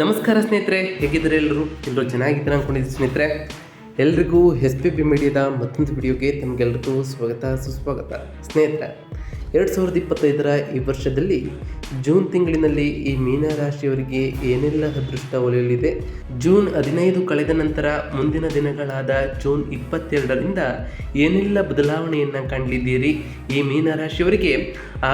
ನಮಸ್ಕಾರ ಸ್ನೇಹಿತರೆ, ಹೇಗಿದ್ದಾರೆ ಎಲ್ಲರೂ? ಎಲ್ಲರೂ ಚೆನ್ನಾಗಿದ್ದಾರೆ ಅಂದ್ಕೊಂಡಿದ್ದೀನಿ ಸ್ನೇಹಿತರೆ? ಎಲ್ರಿಗೂ ಎಸ್ ಪಿ ಬಿ ಮೀಡಿಯಾದ ಮತ್ತೊಂದು ವಿಡಿಯೋಗೆ ತಮಗೆಲ್ಲರಿಗೂ ಸ್ವಾಗತ, ಸುಸ್ವಾಗತ. ಸ್ನೇಹಿತರೆ, ಎರಡು ಸಾವಿರದ ಇಪ್ಪತ್ತೈದರ ಈ ವರ್ಷದಲ್ಲಿ ಜೂನ್ ತಿಂಗಳಿನಲ್ಲಿ ಈ ಮೀನ ರಾಶಿಯವರಿಗೆ ಏನೆಲ್ಲ ಅದೃಷ್ಟ ಒಲಿಯಲಿದೆ ಜೂನ್ ಹದಿನೈದು ಕಳೆದ ನಂತರ ಮುಂದಿನ ದಿನಗಳಾದ ಜೂನ್ ಇಪ್ಪತ್ತೆರಡರಿಂದ ಏನೆಲ್ಲ ಬದಲಾವಣೆಯನ್ನು ಕಂಡಿದ್ದೀರಿ? ಈ ಮೀನ ರಾಶಿಯವರಿಗೆ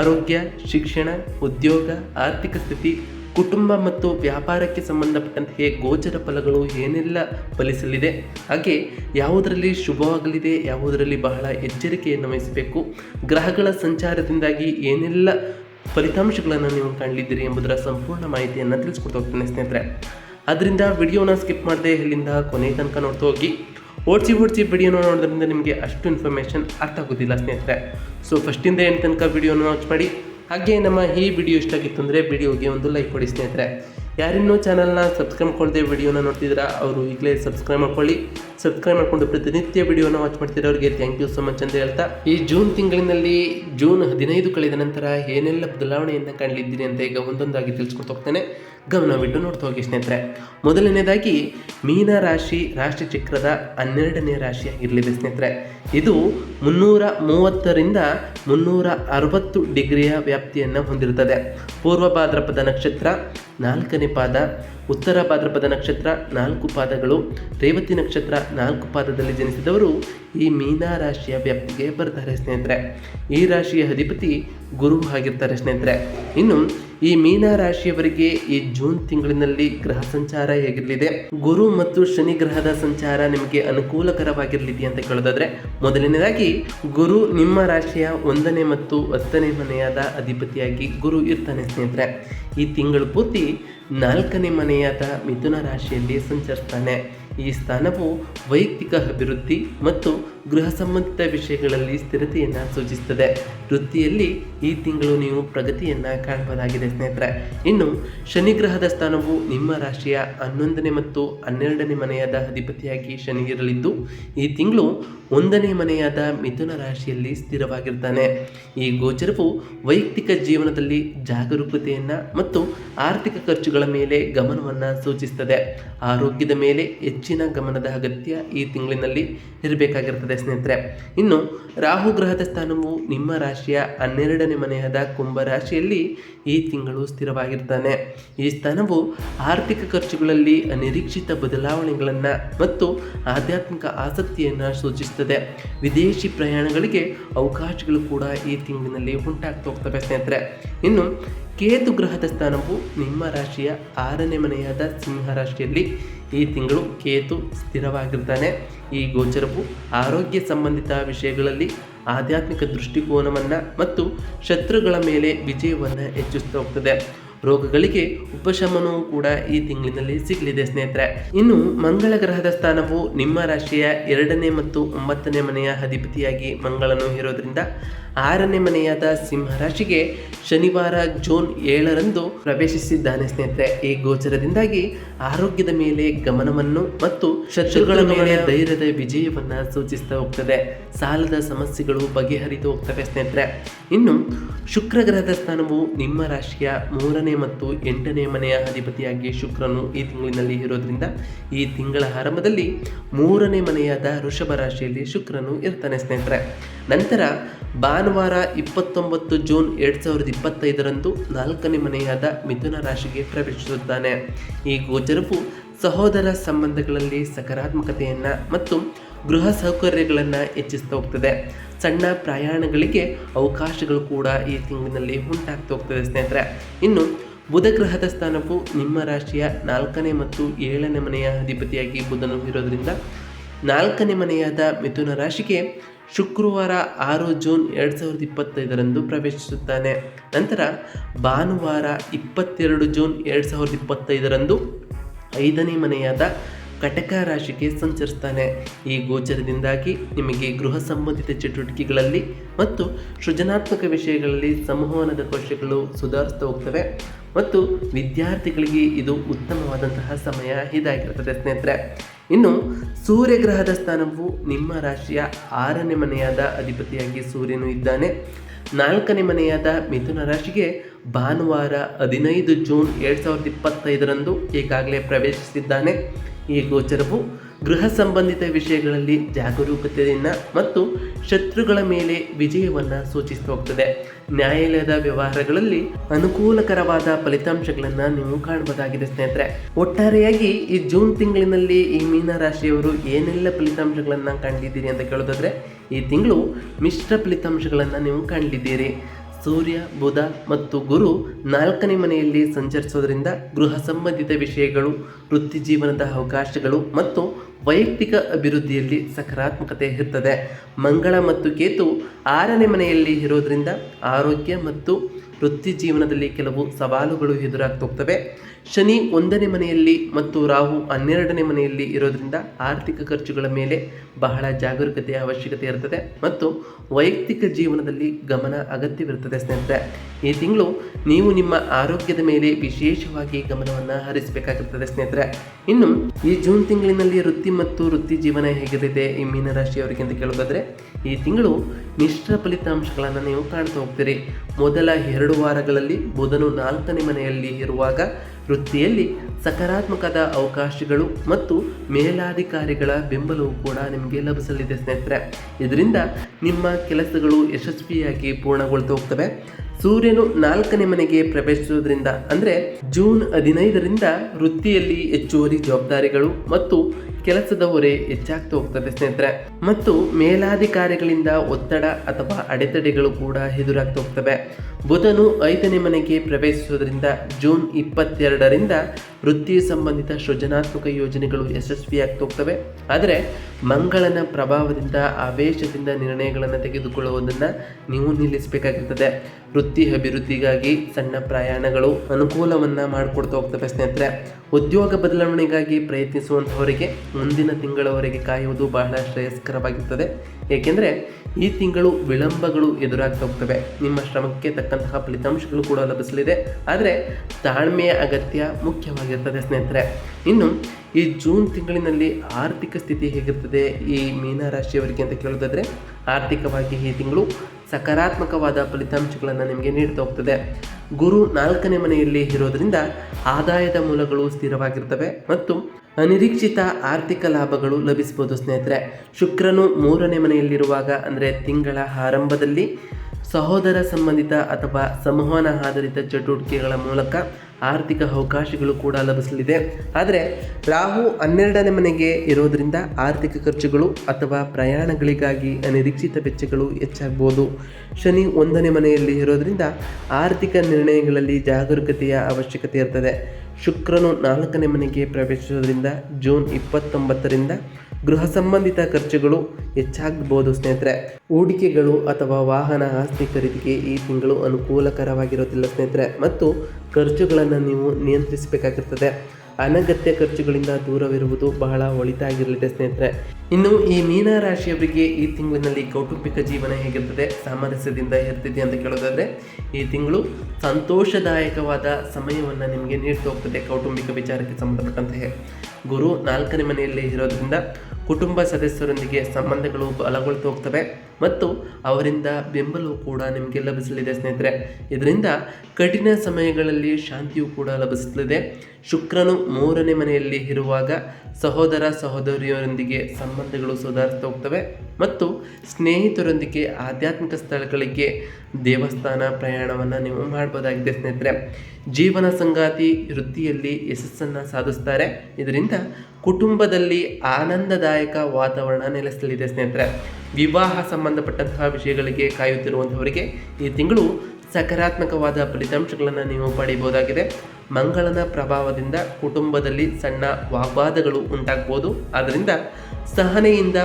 ಆರೋಗ್ಯ, ಶಿಕ್ಷಣ, ಉದ್ಯೋಗ, ಆರ್ಥಿಕ ಸ್ಥಿತಿ ಕುಟುಂಬ ಮತ್ತು ವ್ಯಾಪಾರಕ್ಕೆ ಸಂಬಂಧಪಟ್ಟಂತೆ ಗೋಚರ ಫಲಗಳು ಏನೆಲ್ಲ ಫಲಿಸಲಿದೆ? ಹಾಗೆ ಯಾವುದರಲ್ಲಿ ಶುಭವಾಗಲಿದೆ, ಯಾವುದರಲ್ಲಿ ಬಹಳ ಎಚ್ಚರಿಕೆಯನ್ನು ವಹಿಸಬೇಕು, ಗ್ರಹಗಳ ಸಂಚಾರದಿಂದಾಗಿ ಏನೆಲ್ಲ ಫಲಿತಾಂಶಗಳನ್ನು ನೀವು ಕಾಣಲಿದ್ದೀರಿ ಎಂಬುದರ ಸಂಪೂರ್ಣ ಮಾಹಿತಿಯನ್ನು ತಿಳಿಸ್ಕೊಡ್ತಾ ಹೋಗ್ತೇನೆ ಸ್ನೇಹಿತರೆ. ಅದರಿಂದ ವಿಡಿಯೋನ ಸ್ಕಿಪ್ ಮಾಡದೆ ಇಲ್ಲಿಂದ ಕೊನೆ ತನಕ ನೋಡ್ತಾ ಹೋಗಿ. ಓಡಿಸಿ ಓಡಿಸಿ ವಿಡಿಯೋನ ನೋಡೋದ್ರಿಂದ ನಿಮಗೆ ಅಷ್ಟು ಇನ್ಫಾರ್ಮೇಷನ್ ಅರ್ಥ ಆಗೋದಿಲ್ಲ ಸ್ನೇಹಿತರೆ. ಸೊ ಫಸ್ಟಿಂದ ಏನು ತನಕ ವಿಡಿಯೋನ ವಾಚ್ ಮಾಡಿ ಹಾಗೆ ನಮ್ಮ ಈ ವಿಡಿಯೋ ಇಷ್ಟ ಆಗಿತ್ತು ಅಂದರೆ ವಿಡಿಯೋಗೆ ಒಂದು ಲೈಕ್ ಕೊಡಿ ಸ್ನೇಹಿತರೆ. ಯಾರಿನ್ನೂ ಚಾನಲ್ನ ಸಬ್ಸ್ಕ್ರೈಬ್ ಮಾಡ್ಕೊಳ್ಳದೆ ವಿಡಿಯೋನ ನೋಡ್ತಿದ್ದೀರಾ, ಅವರು ಈಗಲೇ ಸಬ್ಸ್ಕ್ರೈಬ್ ಮಾಡ್ಕೊಳ್ಳಿ. ಸಬ್ಸ್ಕ್ರೈಬ್ ಮಾಡಿಕೊಂಡು ಪ್ರತಿನಿತ್ಯ ವಿಡಿಯೋನ ವಾಚ್ ಮಾಡ್ತಿರೋರಿಗೆ ಥ್ಯಾಂಕ್ ಯು ಸೊ ಮಚ್ ಅಂತ ಹೇಳ್ತಾ, ಈ ಜೂನ್ ತಿಂಗಳಿನಲ್ಲಿ ಜೂನ್ ಹದಿನೈದು ಕಳೆದ ನಂತರ ಏನೆಲ್ಲ ಬದಲಾವಣೆಯನ್ನು ಕಾಣಲಿದ್ದೀನಿ ಅಂತ ಈಗ ಒಂದೊಂದಾಗಿ ತಿಳಿಸ್ಕೊಡ್ತಾ ಹೋಗ್ತೇನೆ. ಗಮನವಿಟ್ಟು ನೋಡ್ತಾ ಹೋಗಿ ಸ್ನೇಹಿತರೆ. ಮೊದಲನೇದಾಗಿ ಮೀನ ರಾಶಿ ರಾಶಿ ಚಕ್ರದ ಹನ್ನೆರಡನೇ ರಾಶಿಯಾಗಿರಲಿದೆ ಸ್ನೇಹಿತರೆ. ಇದು ಮುನ್ನೂರ ಮೂವತ್ತರಿಂದ ಮುನ್ನೂರ ಅರವತ್ತು ಡಿಗ್ರಿಯ ವ್ಯಾಪ್ತಿಯನ್ನು ಹೊಂದಿರುತ್ತದೆ. ಪೂರ್ವ ಭಾದ್ರಪದ ನಕ್ಷತ್ರ ನಾಲ್ಕನೇ ಪಾದ ಉತ್ತರ ಭಾದ್ರಪದ ನಕ್ಷತ್ರ ನಾಲ್ಕು ಪಾದಗಳು ರೇವತಿ ನಕ್ಷತ್ರ ನಾಲ್ಕು ಪಾದದಲ್ಲಿ ಜನಿಸಿದವರು ಈ ಮೀನ ರಾಶಿಯ ವ್ಯಾಪ್ತಿಗೆ ಬರ್ತಾರೆ ಸ್ನೇಹಿತರೆ. ಈ ರಾಶಿಯ ಅಧಿಪತಿ ಗುರು ಆಗಿರ್ತಾರೆ ಸ್ನೇಹಿತರೆ. ಇನ್ನು ಈ ಮೀನ ರಾಶಿಯವರಿಗೆ ಈ ಜೂನ್ ತಿಂಗಳಿನಲ್ಲಿ ಗ್ರಹ ಸಂಚಾರ ಹೇಗಿರಲಿದೆ? ಗುರು ಮತ್ತು ಶನಿ ಗ್ರಹದ ಸಂಚಾರ ನಿಮಗೆ ಅನುಕೂಲಕರವಾಗಿರಲಿದೆ ಅಂತ ಕೇಳೋದಾದ್ರೆ, ಮೊದಲನೇದಾಗಿ ಗುರು ನಿಮ್ಮ ರಾಶಿಯ ಒಂದನೇ ಮತ್ತು ಹತ್ತನೇ ಮನೆಯಾದ ಅಧಿಪತಿಯಾಗಿ ಗುರು ಇರ್ತಾನೆ ಸ್ನೇಹಿತರೆ. ಈ ತಿಂಗಳು ಪೂರ್ತಿ ನಾಲ್ಕನೇ ಮನೆಯಾದ ಮಿಥುನ ರಾಶಿಯಲ್ಲಿ ಸಂಚರಿಸ್ತಾನೆ. ಈ ಸ್ಥಾನವು ವೈಯಕ್ತಿಕ ಅಭಿವೃದ್ಧಿ ಮತ್ತು ಗೃಹ ಸಂಬಂಧಿತ ವಿಷಯಗಳಲ್ಲಿ ಸ್ಥಿರತೆಯನ್ನು ಸೂಚಿಸುತ್ತದೆ ವೃತ್ತಿಯಲ್ಲಿ ಈ ತಿಂಗಳು ನೀವು ಪ್ರಗತಿಯನ್ನು ಕಾಣಬಹುದಾಗಿದೆ ಸ್ನೇಹಿತರೆ. ಇನ್ನು ಶನಿ ಗ್ರಹದ ಸ್ಥಾನವು ನಿಮ್ಮ ರಾಶಿಯ ಹನ್ನೊಂದನೇ ಮತ್ತು ಹನ್ನೆರಡನೇ ಮನೆಯಾದ ಅಧಿಪತಿಯಾಗಿ ಶನಿ ಇರಲಿದ್ದು, ಈ ತಿಂಗಳು ಒಂದನೇ ಮನೆಯಾದ ಮಿಥುನ ರಾಶಿಯಲ್ಲಿ ಸ್ಥಿರವಾಗಿರ್ತಾನೆ. ಈ ಗೋಚರವು ವೈಯಕ್ತಿಕ ಜೀವನದಲ್ಲಿ ಜಾಗರೂಕತೆಯನ್ನು ಮತ್ತು ಆರ್ಥಿಕ ಖರ್ಚುಗಳ ಮೇಲೆ ಗಮನವನ್ನು ಸೂಚಿಸುತ್ತದೆ ಆರೋಗ್ಯದ ಮೇಲೆ ಹೆಚ್ಚಿನ ಗಮನದ ಅಗತ್ಯ ಈ ತಿಂಗಳಿನಲ್ಲಿ ಇರಬೇಕಾಗಿರ್ತದೆ ಸ್ನೇಹಿತರೆ, ಇನ್ನು ರಾಹು ಗ್ರಹದ ಸ್ಥಾನವು ನಿಮ್ಮ ರಾಶಿಯ ಹನ್ನೆರಡನೇ ಮನೆಯಾದ ಕುಂಭ ರಾಶಿಯಲ್ಲಿ ಈ ತಿಂಗಳು ಸ್ಥಿರವಾಗಿರ್ತಾನೆ ಈ ಸ್ಥಾನವು ಆರ್ಥಿಕ ಖರ್ಚುಗಳಲ್ಲಿ ಅನಿರೀಕ್ಷಿತ ಬದಲಾವಣೆಗಳನ್ನು ಮತ್ತು ಆಧ್ಯಾತ್ಮಿಕ ಆಸಕ್ತಿಯನ್ನು ಸೂಚಿಸುತ್ತದೆ. ವಿದೇಶಿ ಪ್ರಯಾಣಗಳಿಗೆ ಅವಕಾಶಗಳು ಕೂಡ ಈ ತಿಂಗಳಿನಲ್ಲಿ ಉಂಟಾಗ್ತಾ ಹೋಗ್ತವೆ ಸ್ನೇಹಿತರೆ. ಇನ್ನು ಕೇತು ಗ್ರಹದ ಸ್ಥಾನವು ನಿಮ್ಮ ರಾಶಿಯ ಆರನೇ ಮನೆಯಾದ ಸಿಂಹ ರಾಶಿಯಲ್ಲಿ ಈ ತಿಂಗಳು ಕೇತು ಸ್ಥಿರವಾಗಿರ್ತಾನೆ. ಈ ಗೋಚರವು ಆರೋಗ್ಯ ಸಂಬಂಧಿತ ವಿಷಯಗಳಲ್ಲಿ ಆಧ್ಯಾತ್ಮಿಕ ದೃಷ್ಟಿಕೋನವನ್ನು ಮತ್ತು ಶತ್ರುಗಳ ಮೇಲೆ ವಿಜಯವನ್ನು ಹೆಚ್ಚಿಸ್ತಾ ಹೋಗ್ತದೆ. ರೋಗಗಳಿಗೆ ಉಪಶಮನವೂ ಕೂಡ ಈ ತಿಂಗಳಿನಲ್ಲಿ ಸಿಗಲಿದೆ ಸ್ನೇಹಿತರೆ. ಇನ್ನು ಮಂಗಳ ಗ್ರಹದ ಸ್ಥಾನವು ನಿಮ್ಮ ರಾಶಿಯ ಎರಡನೇ ಮತ್ತು ಒಂಬತ್ತನೇ ಮನೆಯ ಅಧಿಪತಿಯಾಗಿ ಮಂಗಳನು ಇರೋದ್ರಿಂದ ಆರನೇ ಮನೆಯಾದ ಸಿಂಹ ರಾಶಿಗೆ ಶನಿವಾರ ಜೂನ್ ಏಳರಂದು ಪ್ರವೇಶಿಸಿದ್ದಾನೆ ಸ್ನೇಹಿತರೆ. ಈ ಗೋಚರದಿಂದಾಗಿ ಆರೋಗ್ಯದ ಮೇಲೆ ಗಮನವನ್ನು ಮತ್ತು ಶತ್ರುಗಳ ಮೇಲೆ ಧೈರ್ಯದ ವಿಜಯವನ್ನ ಸೂಚಿಸ್ತಾ ಹೋಗ್ತದೆ. ಸಾಲದ ಸಮಸ್ಯೆಗಳು ಬಗೆಹರಿದು ಹೋಗ್ತವೆ ಸ್ನೇಹಿತರೆ. ಇನ್ನು ಶುಕ್ರ ಗ್ರಹದ ಸ್ಥಾನವು ನಿಮ್ಮ ರಾಶಿಯ ಮೂರನೇ ಮತ್ತು ಎಂಟನೇ ಮನೆಯ ಅಧಿಪತಿಯಾಗಿ ಶುಕ್ರನು ಈ ತಿಂಗಳಿನಲ್ಲಿ ಇರೋದ್ರಿಂದ ಈ ತಿಂಗಳ ಆರಂಭದಲ್ಲಿ ಮೂರನೇ ಮನೆಯಾದ ವೃಷಭ ರಾಶಿಯಲ್ಲಿ ಶುಕ್ರನು ಇರ್ತಾನೆ ಸ್ನೇಹಿತರೆ. ನಂತರ ಭಾನುವಾರ ಇಪ್ಪತ್ತೊಂಬತ್ತು ಜೂನ್ ಎರಡು ಸಾವಿರದ ಇಪ್ಪತ್ತೈದರಂದು ನಾಲ್ಕನೇ ಮನೆಯಾದ ಮಿಥುನ ರಾಶಿಗೆ ಪ್ರವೇಶಿಸುತ್ತಾನೆ. ಈ ಗೋಚರವು ಸಹೋದರ ಸಂಬಂಧಗಳಲ್ಲಿ ಸಕಾರಾತ್ಮಕತೆಯನ್ನು ಮತ್ತು ಗೃಹ ಸೌಕರ್ಯಗಳನ್ನು ಹೆಚ್ಚಿಸ್ತಾ ಹೋಗ್ತದೆ. ಸಣ್ಣ ಪ್ರಯಾಣಗಳಿಗೆ ಅವಕಾಶಗಳು ಕೂಡ ಈ ತಿಂಗಳಿನಲ್ಲಿ ಉಂಟಾಗ್ತಾ ಹೋಗ್ತದೆ ಸ್ನೇಹಿತರೆ. ಇನ್ನು ಬುಧ ಗ್ರಹದ ಸ್ಥಾನವು ನಿಮ್ಮ ರಾಶಿಯ ನಾಲ್ಕನೇ ಮತ್ತು ಏಳನೇ ಮನೆಯ ಅಧಿಪತಿಯಾಗಿ ಬುಧನು ಇರೋದರಿಂದ ನಾಲ್ಕನೇ ಮನೆಯಾದ ಮಿಥುನ ರಾಶಿಗೆ ಶುಕ್ರವಾರ ಆರು ಜೂನ್ ಎರಡು ಸಾವಿರದ ಇಪ್ಪತ್ತೈದರಂದು ಪ್ರವೇಶಿಸುತ್ತಾನೆ. ನಂತರ ಭಾನುವಾರ ಇಪ್ಪತ್ತೆರಡು ಜೂನ್ ಎರಡು ಸಾವಿರದ ಇಪ್ಪತ್ತೈದರಂದು ಐದನೇ ಮನೆಯಾದ ಕಟಕ ರಾಶಿಗೆ ಸಂಚರಿಸ್ತಾನೆ. ಈ ಗೋಚರದಿಂದಾಗಿ ನಿಮಗೆ ಗೃಹ ಸಂಬಂಧಿತ ಚಟುವಟಿಕೆಗಳಲ್ಲಿ ಮತ್ತು ಸೃಜನಾತ್ಮಕ ವಿಷಯಗಳಲ್ಲಿ ಸಂವಹನದ ಕೋಶಗಳು ಸುಧಾರಿಸ್ತಾ ಹೋಗ್ತವೆ. ಮತ್ತು ವಿದ್ಯಾರ್ಥಿಗಳಿಗೆ ಇದು ಉತ್ತಮವಾದಂತಹ ಸಮಯ ಇದಾಗಿರುತ್ತದೆ ಸ್ನೇಹಿತರೆ. ಇನ್ನು ಸೂರ್ಯಗ್ರಹದ ಸ್ಥಾನವು ನಿಮ್ಮ ರಾಶಿಯ ಆರನೇ ಮನೆಯಾದ ಅಧಿಪತಿಯಾಗಿ ಸೂರ್ಯನು ಇದ್ದಾನೆ. ನಾಲ್ಕನೇ ಮನೆಯಾದ ಮಿಥುನ ರಾಶಿಗೆ ಭಾನುವಾರ ಹದಿನೈದು ಜೂನ್ ಎರಡು ಸಾವಿರದ ಇಪ್ಪತ್ತೈದರಂದು ಈಗಾಗಲೇ ಪ್ರವೇಶಿಸಿದ್ದಾನೆ. ಈ ಗೋಚರವು ಗೃಹ ಸಂಬಂಧಿತ ವಿಷಯಗಳಲ್ಲಿ ಜಾಗರೂಕತೆಯನ್ನು ಮತ್ತು ಶತ್ರುಗಳ ಮೇಲೆ ವಿಜಯವನ್ನು ಸೂಚಿಸ್ತಾ ಹೋಗ್ತದೆ. ನ್ಯಾಯಾಲಯದ ವ್ಯವಹಾರಗಳಲ್ಲಿ ಅನುಕೂಲಕರವಾದ ಫಲಿತಾಂಶಗಳನ್ನು ನೀವು ಕಾಣಬಹುದಾಗಿದೆ ಸ್ನೇಹಿತರೆ. ಒಟ್ಟಾರೆಯಾಗಿ ಈ ಜೂನ್ ತಿಂಗಳಿನಲ್ಲಿ ಈ ಮೀನ ರಾಶಿಯವರು ಏನೆಲ್ಲ ಫಲಿತಾಂಶಗಳನ್ನು ಕಂಡಿದ್ದೀರಿ ಅಂತ ಕೇಳೋದಾದ್ರೆ, ಈ ತಿಂಗಳು ಮಿಶ್ರ ಫಲಿತಾಂಶಗಳನ್ನು ನೀವು ಕಂಡಿದ್ದೀರಿ. ಸೂರ್ಯ, ಬುಧ ಮತ್ತು ಗುರು ನಾಲ್ಕನೇ ಮನೆಯಲ್ಲಿ ಸಂಚರಿಸೋದ್ರಿಂದ ಗೃಹ ಸಂಬಂಧಿತ ವಿಷಯಗಳು, ವೃತ್ತಿ ಜೀವನದ ಅವಕಾಶಗಳು ಮತ್ತು ವೈಯಕ್ತಿಕ ಅಭಿವೃದ್ಧಿಯಲ್ಲಿ ಸಕಾರಾತ್ಮಕತೆ ಇರ್ತದೆ. ಮಂಗಳ ಮತ್ತು ಕೇತು ಆರನೇ ಮನೆಯಲ್ಲಿ ಇರೋದ್ರಿಂದ ಆರೋಗ್ಯ ಮತ್ತು ವೃತ್ತಿ ಜೀವನದಲ್ಲಿ ಕೆಲವು ಸವಾಲುಗಳು ಎದುರಾಗ್ತಾ ಹೋಗ್ತವೆ ಶನಿ ಒಂದನೇ ಮನೆಯಲ್ಲಿ ಮತ್ತು ರಾಹು ಹನ್ನೆರಡನೇ ಮನೆಯಲ್ಲಿ ಇರೋದ್ರಿಂದ ಆರ್ಥಿಕ ಖರ್ಚುಗಳ ಮೇಲೆ ಬಹಳ ಜಾಗರೂಕತೆಯ ಅವಶ್ಯಕತೆ ಇರ್ತದೆ ಮತ್ತು ವೈಯಕ್ತಿಕ ಜೀವನದಲ್ಲಿ ಗಮನ ಅಗತ್ಯವಿರುತ್ತದೆ ಸ್ನೇಹಿತರೆ. ಈ ತಿಂಗಳು ನೀವು ನಿಮ್ಮ ಆರೋಗ್ಯದ ಮೇಲೆ ವಿಶೇಷವಾಗಿ ಗಮನವನ್ನು ಹರಿಸಬೇಕಾಗಿರ್ತದೆ ಸ್ನೇಹಿತರೆ. ಇನ್ನು ಈ ಜೂನ್ ತಿಂಗಳಿನಲ್ಲಿ ವೃತ್ತಿ ಮತ್ತು ವೃತ್ತಿ ಜೀವನ ಹೇಗಿದೆ ಈ ಮೀನರಾಶಿಯವರಿಗೆ ಅಂತ ಕೇಳೋದಾದರೆ, ಈ ತಿಂಗಳು ಮಿಶ್ರ ಫಲಿತಾಂಶಗಳನ್ನು ನೀವು ಕಾಣ್ತಾ ಹೋಗ್ತೀರಿ. ಮೊದಲ ಎರಡು ವಾರಗಳಲ್ಲಿ ಬುಧನು ನಾಲ್ಕನೇ ಮನೆಯಲ್ಲಿ ಇರುವಾಗ ವೃತ್ತಿಯಲ್ಲಿ ಸಕಾರಾತ್ಮಕದ ಅವಕಾಶಗಳು ಮತ್ತು ಮೇಲಾಧಿಕಾರಿಗಳ ಬೆಂಬಲವು ಕೂಡ ನಿಮಗೆ ಲಭಿಸಲಿದೆ ಸ್ನೇಹಿತರೆ. ಇದರಿಂದ ನಿಮ್ಮ ಕೆಲಸಗಳು ಯಶಸ್ವಿಯಾಗಿ ಪೂರ್ಣಗೊಳ್ತಾ ಹೋಗ್ತವೆ. ಸೂರ್ಯನು ನಾಲ್ಕನೇ ಮನೆಗೆ ಪ್ರವೇಶಿಸುವುದರಿಂದ, ಅಂದರೆ ಜೂನ್ ಹದಿನೈದರಿಂದ ವೃತ್ತಿಯಲ್ಲಿ ಹೆಚ್ಚುವರಿ ಜವಾಬ್ದಾರಿಗಳು ಮತ್ತು ಕೆಲಸದ ಹೊರೆ ಹೆಚ್ಚಾಗ್ತಾ ಹೋಗ್ತದೆ ಸ್ನೇಹಿತರೆ. ಮತ್ತು ಮೇಲಾಧಿಕಾರಿಗಳಿಂದ ಒತ್ತಡ ಅಥವಾ ಅಡೆತಡೆಗಳು ಕೂಡ ಎದುರಾಗ್ತಾ ಹೋಗ್ತವೆ. ಬುಧನು ಐದನೇ ಮನೆಗೆ ಪ್ರವೇಶಿಸುವುದರಿಂದ ಜೂನ್ ಇಪ್ಪತ್ತೆರಡರಿಂದ ವೃತ್ತಿ ಸಂಬಂಧಿತ ಸೃಜನಾತ್ಮಕ ಯೋಜನೆಗಳು ಯಶಸ್ವಿಯಾಗ್ತಾ ಹೋಗ್ತವೆ. ಆದರೆ ಮಂಗಳನ ಪ್ರಭಾವದಿಂದ ಆವೇಶದಿಂದ ನಿರ್ಣಯಗಳನ್ನು ತೆಗೆದುಕೊಳ್ಳುವುದನ್ನು ನೀವು ನಿಲ್ಲಿಸಬೇಕಾಗಿರ್ತದೆ. ವೃತ್ತಿ ಅಭಿವೃದ್ಧಿಗಾಗಿ ಸಣ್ಣ ಪ್ರಯಾಣಗಳು ಅನುಕೂಲವನ್ನು ಮಾಡಿಕೊಡ್ತಾ ಹೋಗ್ತವೆ ಸ್ನೇಹಿತರೆ. ಉದ್ಯೋಗ ಬದಲಾವಣೆಗಾಗಿ ಪ್ರಯತ್ನಿಸುವಂಥವರಿಗೆ ಮುಂದಿನ ತಿಂಗಳವರೆಗೆ ಕಾಯುವುದು ಬಹಳ ಶ್ರೇಯಸ್ಕರವಾಗಿರ್ತದೆ ಏಕೆಂದರೆ ಈ ತಿಂಗಳು ವಿಳಂಬಗಳು ಎದುರಾಗ್ತಾ ಹೋಗ್ತವೆ. ನಿಮ್ಮ ಶ್ರಮಕ್ಕೆ ತಕ್ಕಂತಹ ಫಲಿತಾಂಶಗಳು ಕೂಡ ಲಭಿಸಲಿದೆ. ಆದರೆ ತಾಳ್ಮೆಯ ಅಗತ್ಯ ಮುಖ್ಯವಾಗಿರ್ತದೆ ಸ್ನೇಹಿತರೆ. ಇನ್ನು ಈ ಜೂನ್ ತಿಂಗಳಿನಲ್ಲಿ ಆರ್ಥಿಕ ಸ್ಥಿತಿ ಹೇಗಿರ್ತದೆ ಈ ಮೀನರಾಶಿಯವರಿಗೆ ಅಂತ ಕೇಳೋದಾದರೆ, ಆರ್ಥಿಕವಾಗಿ ಈ ತಿಂಗಳು ಸಕಾರಾತ್ಮಕವಾದ ಫಲಿತಾಂಶಗಳನ್ನು ನಿಮಗೆ ನೀಡ್ತಾ ಹೋಗ್ತದೆ. ಗುರು ನಾಲ್ಕನೇ ಮನೆಯಲ್ಲಿ ಇರೋದರಿಂದ ಆದಾಯದ ಮೂಲಗಳು ಸ್ಥಿರವಾಗಿರ್ತವೆ ಮತ್ತು ಅನಿರೀಕ್ಷಿತ ಆರ್ಥಿಕ ಲಾಭಗಳು ಲಭಿಸ್ಬೋದು ಸ್ನೇಹಿತರೆ. ಶುಕ್ರನು ಮೂರನೇ ಮನೆಯಲ್ಲಿರುವಾಗ ಅಂದರೆ ತಿಂಗಳ ಆರಂಭದಲ್ಲಿ ಸಹೋದರ ಸಂಬಂಧಿತ ಅಥವಾ ಸಂವಹನ ಆಧಾರಿತ ಚಟುವಟಿಕೆಗಳ ಮೂಲಕ ಆರ್ಥಿಕ ಅವಕಾಶಗಳು ಕೂಡ ಲಭಿಸಲಿದೆ. ಆದರೆ ರಾಹು ಹನ್ನೆರಡನೇ ಮನೆಗೆ ಇರೋದರಿಂದ ಆರ್ಥಿಕ ಖರ್ಚುಗಳು ಅಥವಾ ಪ್ರಯಾಣಗಳಿಗಾಗಿ ಅನಿರೀಕ್ಷಿತ ವೆಚ್ಚಗಳು ಹೆಚ್ಚಾಗ್ಬೋದು. ಶನಿ ಒಂದನೇ ಮನೆಯಲ್ಲಿ ಇರೋದರಿಂದ ಆರ್ಥಿಕ ನಿರ್ಣಯಗಳಲ್ಲಿ ಜಾಗರೂಕತೆಯ ಅವಶ್ಯಕತೆ ಇರ್ತದೆ. ಶುಕ್ರನು ನಾಲ್ಕನೇ ಮನೆಗೆ ಪ್ರವೇಶಿಸೋದ್ರಿಂದ ಜೂನ್ ಇಪ್ಪತ್ತೊಂಬತ್ತರಿಂದ ಗೃಹ ಸಂಬಂಧಿತ ಖರ್ಚುಗಳು ಹೆಚ್ಚಾಗಬಹುದು, ಸ್ನೇಹಿತರೆ. ಹೂಡಿಕೆಗಳು ಅಥವಾ ವಾಹನ ಆಸ್ತಿ ಖರೀದಿಗೆ ಈ ತಿಂಗಳು ಅನುಕೂಲಕರವಾಗಿರೋದಿಲ್ಲ, ಸ್ನೇಹಿತರೆ. ಮತ್ತು ಖರ್ಚುಗಳನ್ನು ನೀವು ನಿಯಂತ್ರಿಸಬೇಕಾಗಿರ್ತದೆ. ಅನಗತ್ಯ ಖರ್ಚುಗಳಿಂದ ದೂರವಿರುವುದು ಬಹಳ ಒಳಿತಾಗಿರಲಿದೆ, ಸ್ನೇಹಿತರೆ. ಇನ್ನು ಈ ಮೀನ ರಾಶಿಯವರಿಗೆ ಈ ತಿಂಗಳಿನಲ್ಲಿ ಕೌಟುಂಬಿಕ ಜೀವನ ಹೇಗಿರ್ತದೆ? ಸಾಮರಸ್ಯದಿಂದ ಇರ್ತಿದೆ ಅಂತ ಕೇಳೋದಾದರೆ, ಈ ತಿಂಗಳು ಸಂತೋಷದಾಯಕವಾದ ಸಮಯವನ್ನು ನಿಮಗೆ ನೀಡ್ತಾ ಹೋಗ್ತದೆ ಕೌಟುಂಬಿಕ ವಿಚಾರಕ್ಕೆ ಸಂಬಂಧಪಟ್ಟಂತೆ. ಗುರು ನಾಲ್ಕನೇ ಮನೆಯಲ್ಲಿ ಇರೋದ್ರಿಂದ ಕುಟುಂಬ ಸದಸ್ಯರೊಂದಿಗೆ ಸಂಬಂಧಗಳು ಬಲಗೊಳ್ತು ಹೋಗ್ತವೆ ಮತ್ತು ಅವರಿಂದ ಬೆಂಬಲವು ಕೂಡ ನಿಮಗೆ ಲಭಿಸಲಿದೆ ಸ್ನೇಹಿತರೆ. ಇದರಿಂದ ಕಠಿಣ ಸಮಯಗಳಲ್ಲಿ ಶಾಂತಿಯು ಕೂಡ ಲಭಿಸಲಿದೆ. ಶುಕ್ರನು ಮೂರನೇ ಮನೆಯಲ್ಲಿ ಇರುವಾಗ ಸಹೋದರ ಸಹೋದರಿಯರೊಂದಿಗೆ ಸಂಬಂಧಗಳು ಸುಧಾರಿಸ್ತಾ ಹೋಗ್ತವೆ ಮತ್ತು ಸ್ನೇಹಿತರೊಂದಿಗೆ ಆಧ್ಯಾತ್ಮಿಕ ಸ್ಥಳಗಳಿಗೆ ದೇವಸ್ಥಾನ ಪ್ರಯಾಣವನ್ನು ನೀವು ಮಾಡ್ಬೋದಾಗಿದೆ, ಸ್ನೇಹಿತರೆ. ಜೀವನ ಸಂಗಾತಿ ವೃತ್ತಿಯಲ್ಲಿ ಯಶಸ್ಸನ್ನು ಸಾಧಿಸ್ತಾರೆ. ಇದರಿಂದ ಕುಟುಂಬದಲ್ಲಿ ಆನಂದದಾಯಕ ವಾತಾವರಣ ನೆಲೆಸಲಿದೆ, ಸ್ನೇಹಿತರೆ. ವಿವಾಹ ಸಂಬಂಧಪಟ್ಟಂತಹ ವಿಷಯಗಳಿಗೆ ಕಾಯುತ್ತಿರುವಂಥವರಿಗೆ ಈ ತಿಂಗಳು ಸಕಾರಾತ್ಮಕವಾದ ಫಲಿತಾಂಶಗಳನ್ನು ನೀವು ಪಡೆಯಬಹುದಾಗಿದೆ ಮಂಗಳನ ಪ್ರಭಾವದಿಂದ ಕುಟುಂಬದಲ್ಲಿ ಸಣ್ಣ ವಾಗ್ವಾದಗಳು ಉಂಟಾಗ್ಬೋದು. ಆದ್ದರಿಂದ ಸಹನೆಯಿಂದ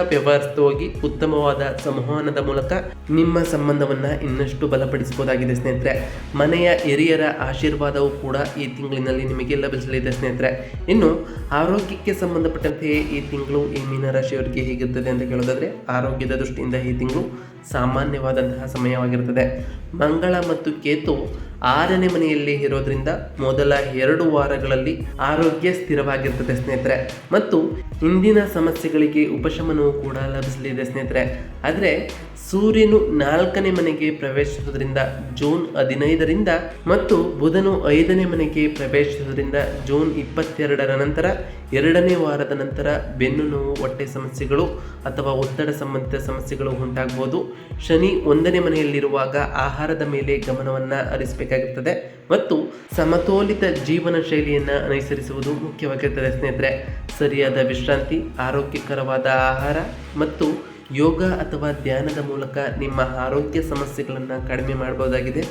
ಹೋಗಿ ಉತ್ತಮವಾದ ಸಂವಹನದ ಮೂಲಕ ನಿಮ್ಮ ಸಂಬಂಧವನ್ನು ಇನ್ನಷ್ಟು ಬಲಪಡಿಸಬಹುದಾಗಿದೆ ಸ್ನೇಹಿತರೆ. ಮನೆಯ ಹಿರಿಯರ ಆಶೀರ್ವಾದವು ಕೂಡ ಈ ತಿಂಗಳಿನಲ್ಲಿ ನಿಮಗೆ ಲಭಿಸಲಿದೆ ಸ್ನೇಹಿತರೆ. ಇನ್ನು ಆರೋಗ್ಯಕ್ಕೆ ಸಂಬಂಧಪಟ್ಟಂತೆಯೇ ಈ ತಿಂಗಳು ಈ ಮೀನರಾಶಿಯವರಿಗೆ ಹೇಗಿರ್ತದೆ ಅಂತ ಕೇಳೋದಾದ್ರೆ, ಆರೋಗ್ಯದ ದೃಷ್ಟಿಯಿಂದ ಈ ತಿಂಗಳು ಸಾಮಾನ್ಯವಾದಂತಹ ಸಮಯವಾಗಿರುತ್ತದೆ. ಮಂಗಳ ಮತ್ತು ಕೇತು ಆರನೇ ಮನೆಯಲ್ಲಿ ಇರೋದ್ರಿಂದ ಮೊದಲ ಎರಡು ವಾರಗಳಲ್ಲಿ ಆರೋಗ್ಯ ಸ್ಥಿರವಾಗಿರ್ತದೆ ಸ್ನೇಹಿತರೆ. ಮತ್ತು ಇಂದಿನ ಸಮಸ್ಯೆಗಳಿಗೆ ಉಪಶಮನವು ಕೂಡ ಲಭಿಸಲಿದೆ ಸ್ನೇಹಿತರೆ. ಆದರೆ ಸೂರ್ಯನು ನಾಲ್ಕನೇ ಮನೆಗೆ ಪ್ರವೇಶಿಸುವುದರಿಂದ ಜೂನ್ ಹದಿನೈದರಿಂದ ಮತ್ತು ಬುಧನು ಐದನೇ ಮನೆಗೆ ಪ್ರವೇಶಿಸುವುದರಿಂದ ಜೂನ್ ಇಪ್ಪತ್ತೆರಡರ ನಂತರ, ಎರಡನೇ ವಾರದ ನಂತರ ಬೆನ್ನು ನೋವು, ಹೊಟ್ಟೆ ಸಮಸ್ಯೆಗಳು ಅಥವಾ ಒತ್ತಡ ಸಂಬಂಧಿತ ಸಮಸ್ಯೆಗಳು ಉಂಟಾಗಬಹುದು. ಶನಿ ಒಂದನೇ ಮನೆಯಲ್ಲಿರುವಾಗ ಆಹಾರದ ಮೇಲೆ ಗಮನವನ್ನು ಹರಿಸಬೇಕಾಗುತ್ತದೆ ಮತ್ತು ಸಮತೋಲಿತ ಜೀವನ ಶೈಲಿಯನ್ನು ಅನುಸರಿಸುವುದು ಮುಖ್ಯವಾಗಿರುತ್ತದೆ. ಸ್ನೇಹಿತರೆ, ಸರಿಯಾದ ವಿಶ್ರಾಂತಿ, ಆರೋಗ್ಯಕರವಾದ ಆಹಾರ ಮತ್ತು ಯೋಗ ಅಥವಾ ಧ್ಯಾನದ ಮೂಲಕ ನಿಮ್ಮ ಆರೋಗ್ಯ ಸಮಸ್ಯೆಗಳನ್ನು ಕಡಿಮೆ ಮಾಡಬಹುದಾಗಿದೆ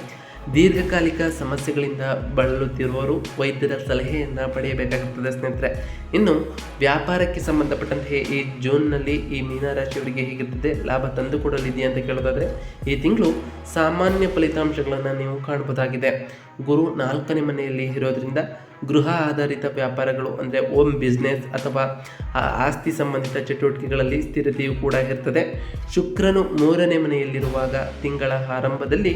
ದೀರ್ಘಕಾಲಿಕ ಸಮಸ್ಯೆಗಳಿಂದ ಬಳಲುತ್ತಿರುವವರು ವೈದ್ಯರ ಸಲಹೆಯನ್ನು ಪಡೆಯಬೇಕಾಗುತ್ತದೆ ಸ್ನೇಹಿತರೆ. ಇನ್ನು ವ್ಯಾಪಾರಕ್ಕೆ ಸಂಬಂಧಪಟ್ಟಂತೆ ಈ ಜೂನ್ನಲ್ಲಿ ಈ ಮೀನರಾಶಿಯವರಿಗೆ ಹೇಗಿರ್ತದೆ, ಲಾಭ ತಂದುಕೊಡಲಿದೆಯಾ ಅಂತ ಕೇಳೋದಾದರೆ, ಈ ತಿಂಗಳು ಸಾಮಾನ್ಯ ಫಲಿತಾಂಶಗಳನ್ನು ನೀವು ಕಾಣಬಹುದಾಗಿದೆ ಗುರು ನಾಲ್ಕನೇ ಮನೆಯಲ್ಲಿ ಇರೋದ್ರಿಂದ ಗೃಹ ಆಧಾರಿತ ವ್ಯಾಪಾರಗಳು ಅಂದರೆ ಓಮ್ ಬಿಸ್ನೆಸ್ ಅಥವಾ ಆಸ್ತಿ ಸಂಬಂಧಿತ ಚಟುವಟಿಕೆಗಳಲ್ಲಿ ಸ್ಥಿರತೆಯು ಕೂಡ ಇರ್ತದೆ. ಶುಕ್ರನು ಮೂರನೇ ಮನೆಯಲ್ಲಿರುವಾಗ ತಿಂಗಳ ಆರಂಭದಲ್ಲಿ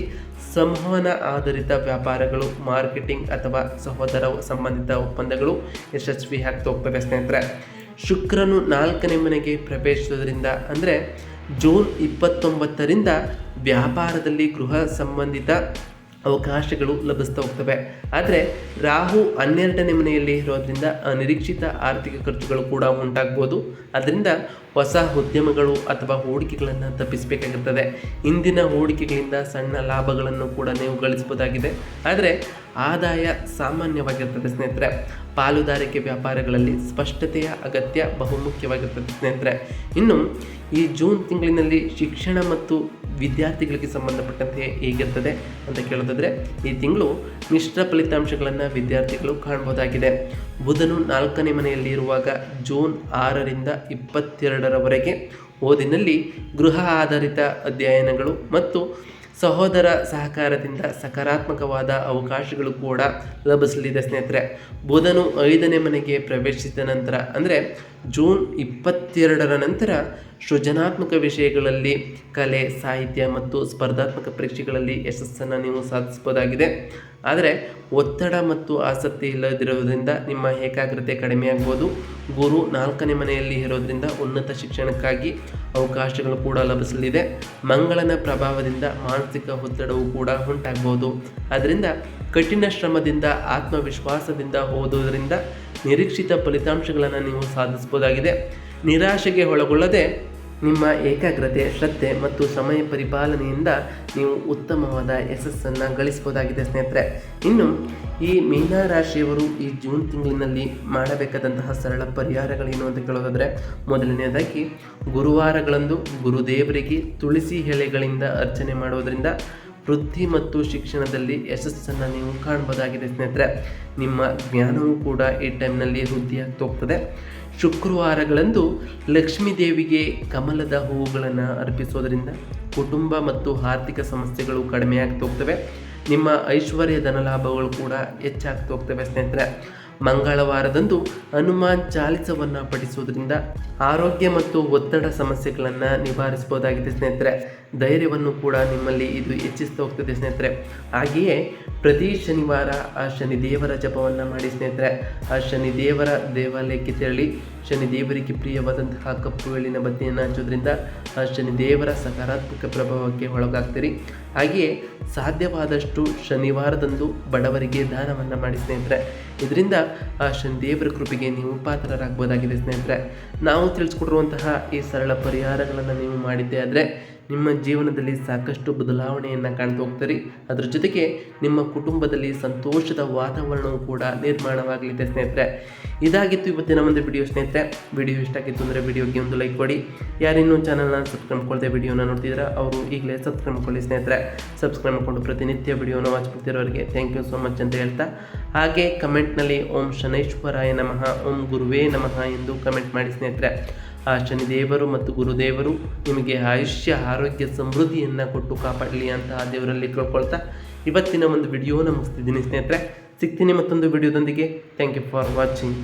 ಸಂವಹನ ಆಧಾರಿತ ವ್ಯಾಪಾರಗಳು, ಮಾರ್ಕೆಟಿಂಗ್ ಅಥವಾ ಸಹೋದರ ಸಂಬಂಧಿತ ಒಪ್ಪಂದಗಳು ಯಶಸ್ವಿ ಆಗ್ತಾ ಹೋಗ್ತವೆ ಸ್ನೇಹಿತರೆ. ಶುಕ್ರನು ನಾಲ್ಕನೇ ಮನೆಗೆ ಪ್ರವೇಶಿಸೋದ್ರಿಂದ ಅಂದರೆ ಜೂನ್ ಇಪ್ಪತ್ತೊಂಬತ್ತರಿಂದ ವ್ಯಾಪಾರದಲ್ಲಿ ಗೃಹ ಸಂಬಂಧಿತ ಅವಕಾಶಗಳು ಲಭಿಸ್ತಾ ಹೋಗ್ತವೆ. ಆದರೆ ರಾಹು ಹನ್ನೆರಡನೇ ಮನೆಯಲ್ಲಿ ಇರೋದ್ರಿಂದ ಅನಿರೀಕ್ಷಿತ ಆರ್ಥಿಕ ಖರ್ಚುಗಳು ಕೂಡ ಉಂಟಾಗ್ಬೋದು. ಅದರಿಂದ ಹೊಸ ಉದ್ಯಮಗಳು ಅಥವಾ ಹೂಡಿಕೆಗಳನ್ನು ತಪ್ಪಿಸಬೇಕಾಗುತ್ತದೆ ಇಂದಿನ ಹೂಡಿಕೆಗಳಿಂದ ಸಣ್ಣ ಲಾಭಗಳನ್ನು ಕೂಡ ನೀವು ಗಳಿಸ್ಬೋದಾಗಿದೆ. ಆದರೆ ಆದಾಯ ಸಾಮಾನ್ಯವಾಗಿರ್ತದೆ ಸ್ನೇಹಿತರೆ. ಪಾಲುದಾರಿಕೆ ವ್ಯಾಪಾರಗಳಲ್ಲಿ ಸ್ಪಷ್ಟತೆಯ ಅಗತ್ಯ ಬಹುಮುಖ್ಯವಾಗಿರ್ತದೆ ಸ್ನೇಹಿತರೆ. ಇನ್ನು ಈ ಜೂನ್ ತಿಂಗಳಿನಲ್ಲಿ ಶಿಕ್ಷಣ ಮತ್ತು ವಿದ್ಯಾರ್ಥಿಗಳಿಗೆ ಸಂಬಂಧಪಟ್ಟಂತೆ ಹೇಗಿರ್ತದೆ ಅಂತ ಕೇಳೋದಾದರೆ ಈ ತಿಂಗಳು ಮಿಶ್ರ ಫಲಿತಾಂಶಗಳನ್ನು ವಿದ್ಯಾರ್ಥಿಗಳು ಕಾಣ್ಬೋದಾಗಿದೆ. ಬುಧನು ನಾಲ್ಕನೇ ಮನೆಯಲ್ಲಿ ಇರುವಾಗ ಜೂನ್ ಆರರಿಂದ ಇಪ್ಪತ್ತೆರಡರವರೆಗೆ ಓದಿನಲ್ಲಿ ಗೃಹ ಆಧಾರಿತ ಅಧ್ಯಯನಗಳು ಮತ್ತು ಸಹೋದರ ಸಹಕಾರದಿಂದ ಸಕಾರಾತ್ಮಕವಾದ ಅವಕಾಶಗಳು ಕೂಡ ಲಭಿಸಲಿದೆ ಸ್ನೇಹಿತರೆ. ಬುಧನು ಐದನೇ ಮನೆಗೆ ಪ್ರವೇಶಿಸಿದ ನಂತರ, ಅಂದರೆ ಜೂನ್ ಇಪ್ಪತ್ತೆರಡರ ನಂತರ ಸೃಜನಾತ್ಮಕ ವಿಷಯಗಳಲ್ಲಿ ಕಲೆ, ಸಾಹಿತ್ಯ ಮತ್ತು ಸ್ಪರ್ಧಾತ್ಮಕ ಪರೀಕ್ಷೆಗಳಲ್ಲಿ ಯಶಸ್ಸನ್ನು ನೀವು ಸಾಧಿಸಬಹುದಾಗಿದೆ. ಆದರೆ ಒತ್ತಡ ಮತ್ತು ಆಸಕ್ತಿ ಇಲ್ಲದಿರುವುದರಿಂದ ನಿಮ್ಮ ಏಕಾಗ್ರತೆ ಕಡಿಮೆಯಾಗ್ಬೋದು ಗುರು ನಾಲ್ಕನೇ ಮನೆಯಲ್ಲಿ ಇರೋದ್ರಿಂದ ಉನ್ನತ ಶಿಕ್ಷಣಕ್ಕಾಗಿ ಅವಕಾಶಗಳು ಕೂಡ ಲಭಿಸಲಿದೆ. ಮಂಗಳನ ಪ್ರಭಾವದಿಂದ ಮಾನಸಿಕ ಒತ್ತಡವು ಕೂಡ ಉಂಟಾಗ್ಬೋದು ಅದರಿಂದ ಕಠಿಣ ಶ್ರಮದಿಂದ, ಆತ್ಮವಿಶ್ವಾಸದಿಂದ ಓದುವುದರಿಂದ ನಿರೀಕ್ಷಿತ ಫಲಿತಾಂಶಗಳನ್ನು ನೀವು ಸಾಧಿಸಬಹುದಾಗಿದೆ. ನಿರಾಶೆಗೆ ಒಳಗೊಳ್ಳದೆ ನಿಮ್ಮ ಏಕಾಗ್ರತೆ, ಶ್ರದ್ಧೆ ಮತ್ತು ಸಮಯ ಪರಿಪಾಲನೆಯಿಂದ ನೀವು ಉತ್ತಮವಾದ ಯಶಸ್ಸನ್ನು ಗಳಿಸ್ಬೋದಾಗಿದೆ ಸ್ನೇಹಿತರೆ. ಇನ್ನು ಈ ಮೀನ ರಾಶಿಯವರು ಈ ಜೂನ್ ತಿಂಗಳಿನಲ್ಲಿ ಮಾಡಬೇಕಾದಂತಹ ಸರಳ ಪರಿಹಾರಗಳೇನು ಅಂತ ಕೇಳೋದಾದರೆ ಮೊದಲನೆಯದಾಗಿ ಗುರುವಾರಗಳಂದು ಗುರುದೇವರಿಗೆ ತುಳಸಿ ಎಲೆಗಳಿಂದ ಅರ್ಚನೆ ಮಾಡೋದರಿಂದ ವೃದ್ಧಿ ಮತ್ತು ಶಿಕ್ಷಣದಲ್ಲಿ ಯಶಸ್ಸನ್ನು ನೀವು ಕಾಣಬಹುದಾಗಿದೆ ಸ್ನೇಹಿತರೆ. ನಿಮ್ಮ ಜ್ಞಾನವೂ ಕೂಡ ಈ ಟೈಮ್ನಲ್ಲಿ ವೃದ್ಧಿಯಾಗ್ತಾ ಹೋಗ್ತದೆ. ಶುಕ್ರವಾರಗಳಂದು ಲಕ್ಷ್ಮೀ ದೇವಿಗೆ ಕಮಲದ ಹೂವುಗಳನ್ನು ಅರ್ಪಿಸೋದರಿಂದ ಕುಟುಂಬ ಮತ್ತು ಆರ್ಥಿಕ ಸಮಸ್ಯೆಗಳು ಕಡಿಮೆಯಾಗ್ತಾ ಹೋಗ್ತವೆ. ನಿಮ್ಮ ಐಶ್ವರ್ಯ ಧನಲಾಭಗಳು ಕೂಡ ಹೆಚ್ಚಾಗ್ತಾ ಹೋಗ್ತವೆ ಸ್ನೇಹಿತರೆ. ಮಂಗಳವಾರದಂದು ಹನುಮಾನ್ ಚಾಲಿಸವನ್ನು ಪಠಿಸುವುದರಿಂದ ಆರೋಗ್ಯ ಮತ್ತು ಒತ್ತಡ ಸಮಸ್ಯೆಗಳನ್ನು ನಿವಾರಿಸಬಹುದಾಗಿದೆ ಸ್ನೇಹಿತರೆ. ಧೈರ್ಯವನ್ನು ಕೂಡ ನಿಮ್ಮಲ್ಲಿ ಇದು ಹೆಚ್ಚಿಸ್ತಾ ಹೋಗ್ತದೆ ಸ್ನೇಹಿತರೆ. ಹಾಗೆಯೇ ಪ್ರತಿ ಶನಿವಾರ ಆ ಶನಿ ದೇವರ ಜಪವನ್ನು ಮಾಡಿ ಸ್ನೇಹಿತರೆ. ಆ ಶನಿ ದೇವರ ದೇವಾಲಯಕ್ಕೆ ತೆರಳಿ ಶನಿ ದೇವರಿಗೆ ಪ್ರಿಯವಾದಂತಹ ಕಪ್ಪು ಎಳ್ಳಿನ ಬತ್ತಿಯನ್ನು ಹಚ್ಚೋದ್ರಿಂದ ಶನಿ ದೇವರ ಸಕಾರಾತ್ಮಕ ಪ್ರಭಾವಕ್ಕೆ ಒಳಗಾಗ್ತೀರಿ. ಹಾಗೆಯೇ ಸಾಧ್ಯವಾದಷ್ಟು ಶನಿವಾರದಂದು ಬಡವರಿಗೆ ದಾನವನ್ನು ಮಾಡಿ ಸ್ನೇಹಿತರೆ. ಇದರಿಂದ ಆ ಶನಿ ದೇವರ ಕೃಪೆಗೆ ನೀವು ಪಾತ್ರರಾಗಬಹುದಾಗಿದೆ ಸ್ನೇಹಿತರೆ. ನಾವು ತಿಳಿಸ್ಕೊಡಿರುವಂತಹ ಈ ಸರಳ ಪರಿಹಾರಗಳನ್ನು ನೀವು ಮಾಡಿದ್ದೆ ಆದರೆ ನಿಮ್ಮ ಜೀವನದಲ್ಲಿ ಸಾಕಷ್ಟು ಬದಲಾವಣೆಯನ್ನು ಕಾಣ್ತಾ ಹೋಗ್ತೀರಿ. ಅದರ ಜೊತೆಗೆ ನಿಮ್ಮ ಕುಟುಂಬದಲ್ಲಿ ಸಂತೋಷದ ವಾತಾವರಣವು ಕೂಡ ನಿರ್ಮಾಣವಾಗಲಿದೆ ಸ್ನೇಹಿತರೆ. ಇದಾಗಿತ್ತು ಇವತ್ತಿನ ಒಂದು ವಿಡಿಯೋ ಸ್ನೇಹಿತರೆ. ವಿಡಿಯೋ ಇಷ್ಟ ಆಗಿತ್ತು ಅಂದರೆ ವಿಡಿಯೋಗೆ ಒಂದು ಲೈಕ್ ಕೊಡಿ. ಯಾರಿನ್ನೂ ಚಾನಲ್ನ ಸಬ್ಸ್ಕ್ರೈಬ್ ಮಾಡ್ಕೊಳ್ದೆ ವಿಡಿಯೋನ ನೋಡ್ತಿದ್ರೆ ಅವರು ಈಗಲೇ ಸಬ್ಸ್ಕ್ರೈಬ್ ಮಾಡ್ಕೊಳ್ಳಿ ಸ್ನೇಹಿತರೆ. ಸಬ್ಸ್ಕ್ರೈಬ್ ಮಾಡಿಕೊಂಡು ಪ್ರತಿನಿತ್ಯ ವಿಡಿಯೋನ ವಾಚ್ ಮಾಡ್ತಿರೋರಿಗೆ ಥ್ಯಾಂಕ್ ಯು ಸೋ ಮಚ್ ಅಂತ ಹೇಳ್ತಾ. ಹಾಗೆ ಕಮೆಂಟ್ನಲ್ಲಿ ಓಂ ಶನೈಶ್ವರಾಯ ನಮಃ, ಓಂ ಗುರುವೇ ನಮಃ ಎಂದು ಕಮೆಂಟ್ ಮಾಡಿ ಸ್ನೇಹಿತರೆ. ಆ ಶನಿದೇವರು ಮತ್ತು ಗುರುದೇವರು ನಿಮಗೆ ಆಯುಷ್ಯ, ಆರೋಗ್ಯ, ಸಮೃದ್ಧಿಯನ್ನು ಕೊಟ್ಟು ಕಾಪಾಡಲಿ ಅಂತ ಆ ದೇವರಲ್ಲಿ ಕೇಳ್ಕೊಳ್ತಾ ಇವತ್ತಿನ ಒಂದು ವಿಡಿಯೋನ ಮುಗಿಸ್ತಿದ್ದೀನಿ ಸ್ನೇಹಿತರೆ. ಸಿಗ್ತೀನಿ ಮತ್ತೊಂದು ವಿಡಿಯೋದೊಂದಿಗೆ ಥ್ಯಾಂಕ್ ಯು ಫಾರ್ ವಾಚಿಂಗ್